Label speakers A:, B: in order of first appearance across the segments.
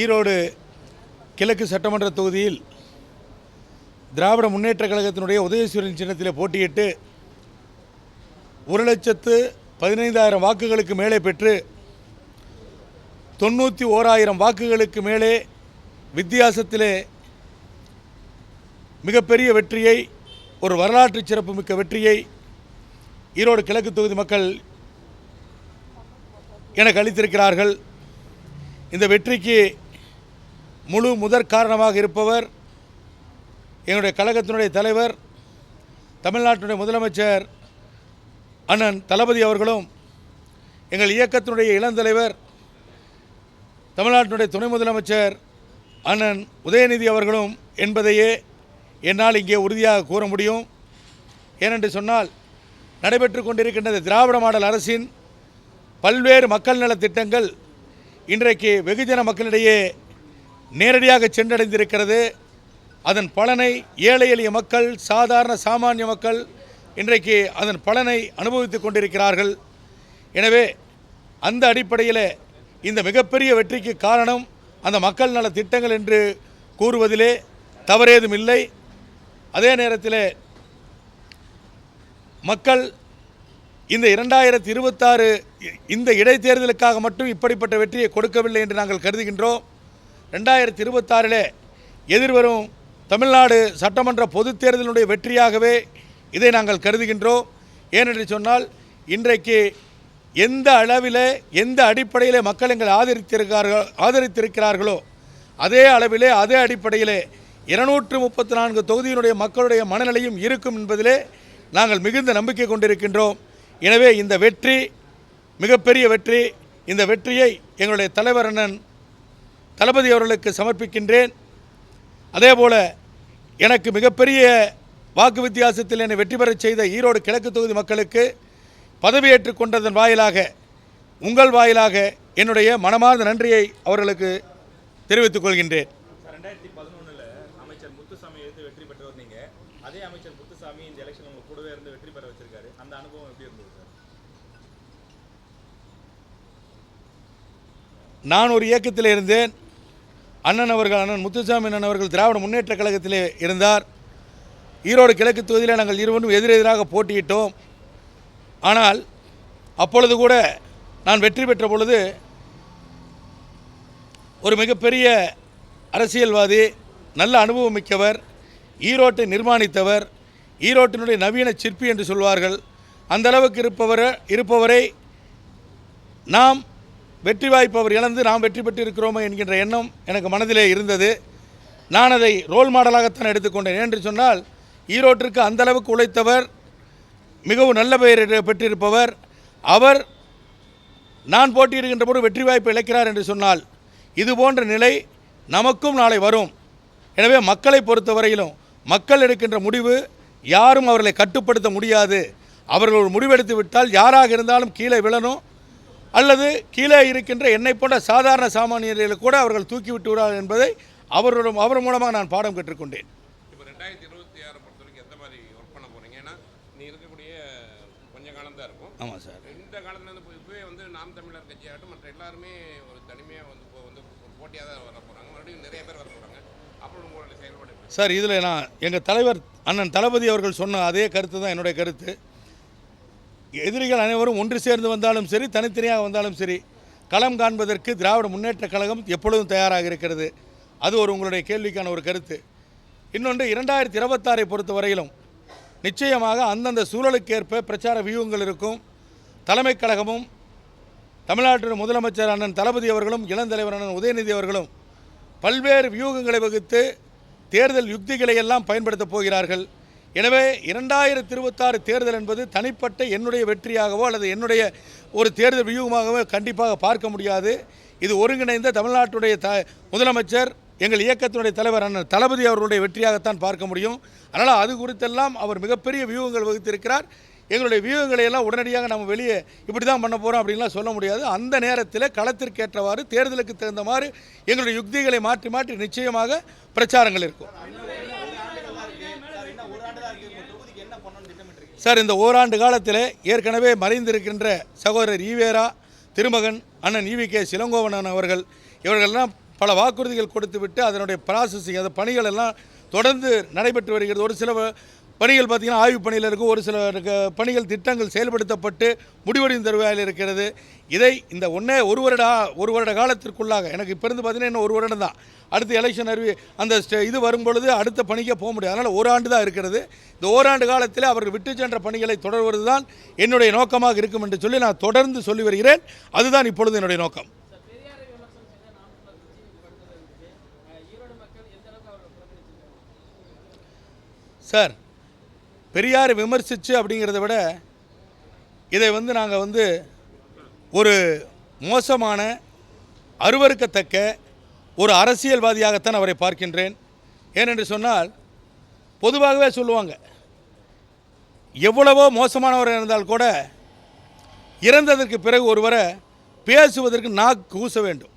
A: ஈரோடு கிழக்கு சட்டமன்ற தொகுதியில் திராவிட முன்னேற்ற கழகத்தினுடைய உதயசூரியன் சின்னத்தில் போட்டியிட்டு ஒரு லட்சத்து பதினைந்தாயிரம் வாக்குகளுக்கு மேலே பெற்று தொண்ணூற்றி ஓராயிரம் வாக்குகளுக்கு மேலே வித்தியாசத்திலே மிகப்பெரிய வெற்றியை ஒரு வரலாற்று சிறப்புமிக்க வெற்றியை ஈரோடு கிழக்கு தொகுதி மக்கள் எனக்கு அளித்திருக்கிறார்கள். இந்த வெற்றிக்கு முழு முதற் காரணமாக இருப்பவர் எங்களுடைய கழகத்தினுடைய தலைவர் தமிழ்நாட்டினுடைய முதலமைச்சர் அண்ணன் தளபதி அவர்களும் எங்கள் இயக்கத்தினுடைய இளந்தலைவர் தமிழ்நாட்டினுடைய துணை முதலமைச்சர் அண்ணன் உதயநிதி அவர்களும் என்பதையே என்னால் இங்கே உறுதியாக கூற முடியும். ஏனென்று சொன்னால் நடைபெற்று கொண்டிருக்கின்ற திராவிட மாடல் அரசின் பல்வேறு மக்கள் நலத் திட்டங்கள் இன்றைக்கு வெகுஜன மக்களிடையே நேரடியாக சென்றடைந்திருக்கிறது. அதன் பலனை ஏழை எளிய மக்கள் சாதாரண சாமானிய மக்கள் இன்றைக்கு அதன் பலனை அனுபவித்துக் கொண்டிருக்கிறார்கள். எனவே அந்த அடிப்படையில் இந்த மிகப்பெரிய வெற்றிக்கு காரணம் அந்த மக்கள் நல திட்டங்கள் என்று கூறுவதிலே தவறேதும் இல்லை. அதே நேரத்தில் மக்கள் இந்த இரண்டாயிரத்தி இருபத்தாறு இந்த இடைத்தேர்தலுக்காக மட்டும் இப்படிப்பட்ட வெற்றியை கொடுக்கவில்லை என்று நாங்கள் கருதுகின்றோம். ரெண்டாயிரத்தி இருபத்தாறில் எதிர்வரும் தமிழ்நாடு சட்டமன்ற பொதுத் தேர்தலினுடைய வெற்றியாகவே இதை நாங்கள் கருதுகின்றோம். ஏனென்று சொன்னால் இன்றைக்கு எந்த அளவில் எந்த அடிப்படையில் மக்கள் எங்களை ஆதரித்திருக்கிறார்கள் ஆதரித்திருக்கிறார்களோ அதே அளவிலே அதே அடிப்படையிலே இருநூற்று முப்பத்தி நான்கு தொகுதியினுடைய மக்களுடைய மனநிலையும் இருக்கும் என்பதிலே நாங்கள் மிகுந்த நம்பிக்கை கொண்டிருக்கின்றோம். எனவே இந்த வெற்றி மிகப்பெரிய வெற்றி இந்த வெற்றியை எங்களுடைய தலைவர் அண்ணன் தளபதி அவர்களுக்கு சமர்ப்பிக்கின்றேன். அதேபோல எனக்கு மிகப்பெரிய வாக்கு வித்தியாசத்தில் என்னை வெற்றி பெறச் செய்த ஈரோடு கிழக்கு தொகுதி மக்களுக்கு பதவியேற்றுக் கொண்டதன் வாயிலாக உங்கள் வாயிலாக என்னுடைய மனமார்ந்த நன்றியை அவர்களுக்கு தெரிவித்துக் கொள்கின்றேன்.
B: சார் ரெண்டாயிரத்தி பதினொன்றில் அமைச்சர் முத்துசாமி எடுத்து வெற்றி பெற்றவர் நீங்க. அதே அமைச்சர் முத்துசாமி இந்த எலெக்ஷன் உங்க கூடவே இருந்து வெற்றி பெற வச்சிருக்காரு. அந்த அனுபவம் எப்படி இருந்தது சார்?
A: நான் ஒரு இயக்கத்தில் இருந்தேன். அண்ணன் அவர்கள் அண்ணன் முத்துசாமி அண்ணன் அவர்கள் திராவிட முன்னேற்ற கழகத்திலே இருந்தார். ஈரோடு கிழக்கு தொகுதியில் நாங்கள் இருவரும் எதிரெதிராக போட்டியிட்டோம். ஆனால் அப்பொழுது கூட நான் வெற்றி பெற்ற பொழுது ஒரு மிகப்பெரிய அரசியல்வாதி நல்ல அனுபவம் மிக்கவர் ஈரோட்டை நிர்மாணித்தவர் ஈரோட்டினுடைய நவீன சிற்பி என்று சொல்வார்கள். அந்த அளவுக்கு இருப்பவர் இருப்பவரை நாம் வெற்றி வாய்ப்பு அவர் இழந்து நாம் வெற்றி பெற்று இருக்கிறோமோ என்கின்ற எண்ணம் எனக்கு மனதிலே இருந்தது. நான் அதை ரோல் மாடலாகத்தான் எடுத்துக்கொண்டேன் என்று சொன்னால் ஈரோட்டிற்கு அந்த அளவுக்கு உழைத்தவர் மிகவும் நல்ல பெயர் பெற்றிருப்பவர். அவர் நான் போட்டியிடுகின்ற போது வெற்றி வாய்ப்பு இழக்கிறார் என்று சொன்னால் இது போன்ற நிலை நமக்கும் நாளை வரும். எனவே மக்களை பொறுத்தவரையிலும் மக்கள் எடுக்கின்ற முடிவு யாரும் அவர்களை கட்டுப்படுத்த முடியாது. அவர்கள் ஒரு முடிவெடுத்து விட்டால் யாராக இருந்தாலும் கீழே விழணும். அல்லது கீழே இருக்கின்ற என்னை போன்ற சாதாரண சாமானியர்களை கூட அவர்கள் தூக்கி விட்டு விடுவார்கள் என்பதை அவரோட அவர் மூலமாக நான் பாடம் கற்றுக்கொண்டேன்.
C: இப்போ ரெண்டாயிரத்தி இருபத்தி ஆறை பொறுத்த வரைக்கும் எந்த மாதிரி ஒர்க் பண்ண ஏன்னா நீ இருக்கக்கூடிய கொஞ்ச காலம் தான் இருக்கும்.
A: ஆமாம் சார்.
C: இந்த காலத்துல இருந்து இப்போ இப்பவே வந்து நாம் தமிழர் கட்சியாகட்டும் மற்ற எல்லாருமே ஒரு தனிமையாக வந்து இப்போ வந்து போட்டியாக தான் வர போகிறாங்க மறுபடியும் நிறைய பேர் வர போகிறாங்க அப்புறம் உங்களுடைய செயல்பாடு?
A: சார் இதில் நான் எங்கள் தலைவர் அண்ணன் தளபதி அவர்கள் சொன்ன அதே கருத்து தான் என்னுடைய கருத்து. எதிரிகள் அனைவரும் ஒன்று சேர்ந்து வந்தாலும் சரி தனித்தனியாக வந்தாலும் சரி களம் காண்பதற்கு திராவிட முன்னேற்ற கழகம் எப்பொழுதும் தயாராக இருக்கிறது. அது ஒரு உங்களுடைய கேள்விக்கான ஒரு கருத்து. இன்னொன்று இரண்டாயிரத்தி இருபத்தாறை பொறுத்த வரையிலும் நிச்சயமாக அந்தந்த சூழலுக்கேற்ப பிரச்சார வியூகங்கள் இருக்கும். தலைமைக் கழகமும் தமிழ்நாட்டின் முதலமைச்சர் அண்ணன் தளபதி அவர்களும் இளந்தலைவர் அண்ணன் உதயநிதி அவர்களும் பல்வேறு வியூகங்களை வகுத்து தேர்தல் யுக்திகளை எல்லாம் பயன்படுத்தப் போகிறார்கள். எனவே இரண்டாயிரத்தி இருபத்தாறு தேர்தல் என்பது தனிப்பட்ட என்னுடைய வெற்றியாகவோ அல்லது என்னுடைய ஒரு தேர்தல் வியூகமாகவோ கண்டிப்பாக பார்க்க முடியாது. இது ஒருங்கிணைந்த தமிழ்நாட்டுடைய த முதலமைச்சர் எங்கள் இயக்கத்தினுடைய தலைவர் அண்ணன் தளபதி அவர்களுடைய வெற்றியாகத்தான் பார்க்க முடியும். அதனால் அது குறித்தெல்லாம் அவர் மிகப்பெரிய வியூகங்கள் வகுத்திருக்கிறார். எங்களுடைய வியூகங்களை எல்லாம் உடனடியாக நம்ம வெளியே இப்படி தான் பண்ண போகிறோம் அப்படின்லாம் சொல்ல முடியாது. அந்த நேரத்தில் களத்திற்கேற்றவாறு தேர்தலுக்கு தகுந்த மாதிரி எங்களுடைய யுக்திகளை மாற்றி மாற்றி நிச்சயமாக பிரச்சாரங்கள் இருக்கும். சார் இந்த ஓராண்டு காலத்தில் ஏற்கனவே மறைந்திருக்கின்ற சகோதரர் ஈவேரா திருமகன் அண்ணன் ஈவி கே சிலங்கோவனன் அவர்கள் இவர்களெல்லாம் பல வாக்குறுதிகள் கொடுத்துவிட்டு அதனுடைய ப்ராசஸிங் அந்த பணிகள் எல்லாம் தொடர்ந்து நடைபெற்று வருகிறது. ஒரு சில பணிகள் பார்த்திங்கன்னா ஆய்வு பணியில் இருக்கும் ஒரு சில பணிகள் திட்டங்கள் செயல்படுத்தப்பட்டு முடிவடையும் தருவாயில் இருக்கிறது. இதை இந்த ஒன்றே ஒரு வருட ஒரு வருட காலத்திற்குள்ளாக எனக்கு இப்போ இருந்து பார்த்தீங்கன்னா இன்னும் ஒரு வருடம் தான். அடுத்து எலெக்ஷன் அறிவி அந்த ஸ்டே- இது வரும் பொழுது அடுத்த பணிக்கே போக முடியாது. அதனால் ஓராண்டு தான் இருக்கிறது. இந்த ஓராண்டு காலத்தில் அவர்கள் விட்டு சென்ற பணிகளை தொடர்வது தான் என்னுடைய நோக்கமாக இருக்கும் என்று சொல்லி நான் தொடர்ந்து சொல்லி வருகிறேன். அதுதான் இப்பொழுது என்னுடைய நோக்கம்.
D: சார் பெரியார்
A: விமர்சித்து அப்படிங்கிறத விட இதை வந்து நாங்கள் வந்து ஒரு மோசமான அருவருக்கத்தக்க ஒரு அரசியல்வாதியாகத்தான் அவரை பார்க்கின்றேன். ஏனென்று சொன்னால் பொதுவாகவே சொல்லுவாங்க எவ்வளவோ மோசமானவர் இருந்தால் கூட இறந்ததற்கு பிறகு ஒருவரை பேசுவதற்கு நான் கூச வேண்டும்.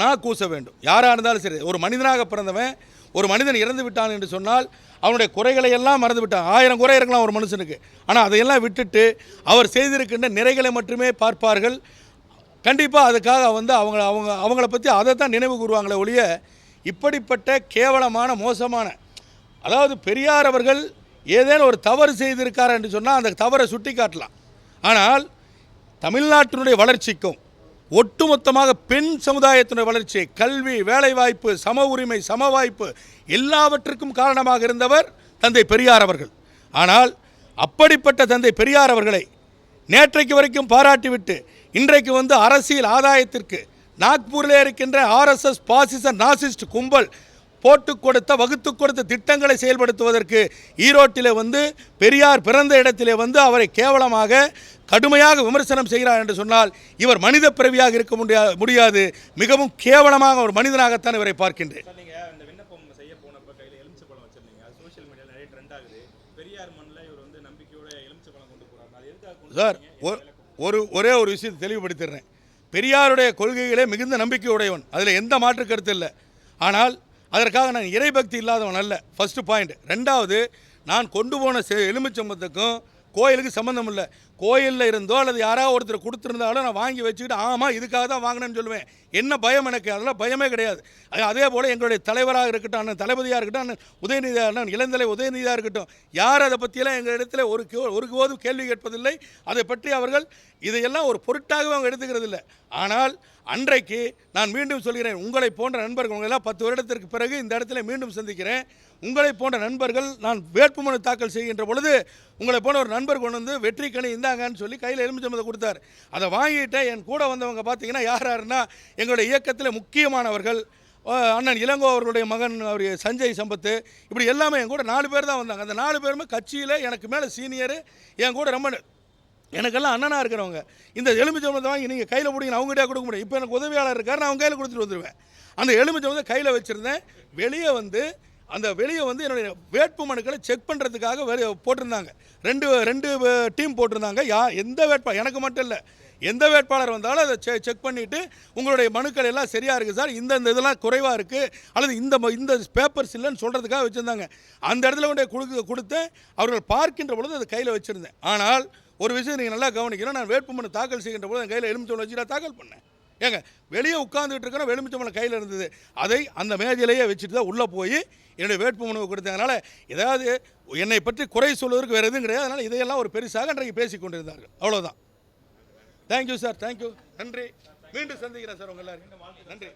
A: நான் கூச வேண்டும். யாராக இருந்தாலும் சரி ஒரு மனிதனாக பிறந்தவன் ஒரு மனிதன் இறந்து விட்டான் என்று சொன்னால் அவனுடைய குறைகளை எல்லாம் மறந்து விட்டான். ஆயிரம் குறை இருக்கலாம் ஒரு மனுஷனுக்கு. ஆனால் அதையெல்லாம் விட்டுட்டு அவர் செய்திருக்கின்ற நிறைகளை மட்டுமே பார்ப்பார்கள். கண்டிப்பாக அதுக்காக வந்து அவங்க அவங்க அவங்கள பற்றி அதை தான் நினைவு கூறுவாங்களே ஒழிய இப்படிப்பட்ட கேவலமான மோசமான அதாவது பெரியார் அவர்கள் ஏதேனும் ஒரு தவறு செய்திருக்கார் என்று சொன்னால் அந்த தவறை சுட்டி காட்டலாம் ஆனால் தமிழ்நாட்டினுடைய வளர்ச்சிக்கும் ஒட்டுமொத்தமாக பெண் சமுதாயத்தினுடைய வளர்ச்சி கல்வி வேலைவாய்ப்பு சம உரிமை சம வாய்ப்பு எல்லாவற்றுக்கும் காரணமாக இருந்தவர் தந்தை பெரியார் அவர்கள். ஆனால் அப்படிப்பட்ட தந்தை பெரியார் அவர்களை நேற்றைக்கு வரைக்கும் பாராட்டிவிட்டு இன்றைக்கு வந்து அரசியல் ஆதாயத்திற்கு நாக்பூரில் இருக்கின்ற ஆர்எஸ்எஸ் பாசிச நாசிஸ்ட் கும்பல் போட்டு கொடுத்த வகுத்து கொடுத்த திட்டங்களை செயல்படுத்துவதற்கு ஈரோட்டிலே வந்து பெரியார் பிறந்த இடத்திலே வந்து அவரை கேவலமாக கடுமையாக விமர்சனம் செய்கிறார் என்று சொன்னால் இவர் மனித பிறவியாக இருக்க முடியா முடியாது. மிகவும் கேவலமாக ஒரு மனிதனாகத்தான் இவரை பார்க்கின்றேன்.
B: சார்
A: ஒரு ஒரே ஒரு விஷயத்தை தெளிவுபடுத்திடுறேன். பெரியாருடைய கொள்கைகளே மிகுந்த நம்பிக்கை உடையவன் அதில் எந்த மாற்று கருத்து இல்லை. ஆனால் அதற்காக நான் இறைபக்தி இல்லாதவன் அல்ல. ஃபஸ்ட்டு பாயிண்ட் ரெண்டாவது நான் கொண்டு போன செ- கோயிலுக்கு சம்மந்தம் இல்லை. கோயிலில் இருந்தோ அல்லது யாராவது ஒருத்தர் கொடுத்துருந்தாலும் நான் வாங்கி வச்சுக்கிட்டு ஆமாம் இதுக்காக தான் வாங்கினேன்னு சொல்லுவேன். என்ன பயம் எனக்கு? அதெல்லாம் பயமே கிடையாது. அது- அதே போல் எங்களுடைய தலைவராக இருக்கட்டும் அண்ணன் தளபதியாக இருக்கட்டும் அண்ணன் உதயநிதியாக அண்ணன் இளந்தலை உதயநிதியாக இருக்கட்டும் யார் அதை பற்றியெல்லாம் எங்கள் இடத்துல ஒரு கே- ஒரு போதும் கேள்வி கேட்பதில்லை. அதை பற்றி அவர்கள் இதையெல்லாம் ஒரு பொருட்டாகவே அவங்க எடுத்துக்கிறது இல்லை ஆனால் அன்றைக்கு நான் மீண்டும் சொல்கிறேன் உங்களை போன்ற நண்பர்கள் உங்களெல்லாம் பத்து வருடத்திற்கு பிறகு இந்த இடத்துல மீண்டும் சந்திக்கிறேன். உங்களை போன்ற நண்பர்கள் நான் வேட்புமனு தாக்கல் செய்கின்ற பொழுது உங்களை போன ஒரு நண்பர் கொண்டு வந்து வெற்றி கனி இந்தாங்கன்னு சொல்லி கையில் எலுமிச்சம்பதை கொடுத்தார். அதை வாங்கிட்டு என் கூட வந்தவங்க பார்த்தீங்கன்னா யார் யாருன்னா எங்களுடைய இயக்கத்தில் முக்கியமானவர்கள் அண்ணன் இளங்கோ அவர்களுடைய மகன் அவர் சஞ்சய் சம்பத்து இப்படி எல்லாமே என் கூட நாலு பேர் தான் வந்தாங்க. அந்த நாலு பேருமே கட்சியில் எனக்கு மேலே சீனியரு என் கூட ரொம்ப எனக்கெல்லாம் அண்ணனாக இருக்கிறவங்க. இந்த எலுமிச்சம்பத்தை வாங்கி நீங்கள் கையில் பிடிங்க அவங்ககிட்ட கொடுக்க முடியும் இப்போ எனக்கு உதவியாளர் இருக்கார் நான் அவங்க கையில் கொடுத்துட்டு வந்துடுவேன் அந்த எலுமிச்சம்பத்தை கையில் வச்சுருந்தேன். வெளியே வந்து அந்த வெளியே வந்து என்னுடைய வேட்பு மனுக்களை செக் பண்ணுறதுக்காக வெளியே போட்டிருந்தாங்க. ரெண்டு ரெண்டு டீம் போட்டிருந்தாங்க. யா எந்த வேட்பாளர் எனக்கு மட்டும் இல்லை. எந்த வேட்பாளர் வந்தாலும் அதை செ செக் பண்ணிவிட்டு உங்களுடைய மனுக்கள் எல்லாம் சரியாக இருக்குது சார். இந்த இந்த இதெல்லாம் குறைவாக இருக்குது அல்லது இந்த ம- இந்த பேப்பர்ஸ் இல்லைன்னு சொல்கிறதுக்காக வச்சுருந்தாங்க. அந்த இடத்துல கொண்டு கொடுக்க கொடுத்து அவர்கள் பார்க்கின்ற பொழுது அதை கையில் வச்சுருந்தேன். ஆனால் ஒரு விஷயம் நீங்கள் நல்லா கவனிக்கணும். நான் வேட்புமனு தாக்கல் செய்கின்ற பொழுது என் கையில் எலுமிச்சோடு வச்சு நான் தாக்கல் பண்ணேன். ஏங்க வெளியே உட்காந்துட்டு இருக்கிறோம் எலுமிச்சம்பழம் கையில் இருந்தது. அதை அந்த மேஜையிலேயே வச்சுட்டு தான் உள்ளே போய் என்னுடைய வேட்புமனுவை கொடுத்ததுனால ஏதாவது என்னை பற்றி குறை சொல்வதற்கு வேறு எதுவும் கிடையாது. அதனால் இதையெல்லாம் ஒரு பெருசாக இன்றைக்கு பேசிக் கொண்டிருந்தார்கள். அவ்வளோதான் தேங்க்யூ சார் தேங்க்யூ நன்றி. மீண்டும் சந்திக்கிறேன் சார் உங்கள் எல்லாரும் நன்றி. நன்றி.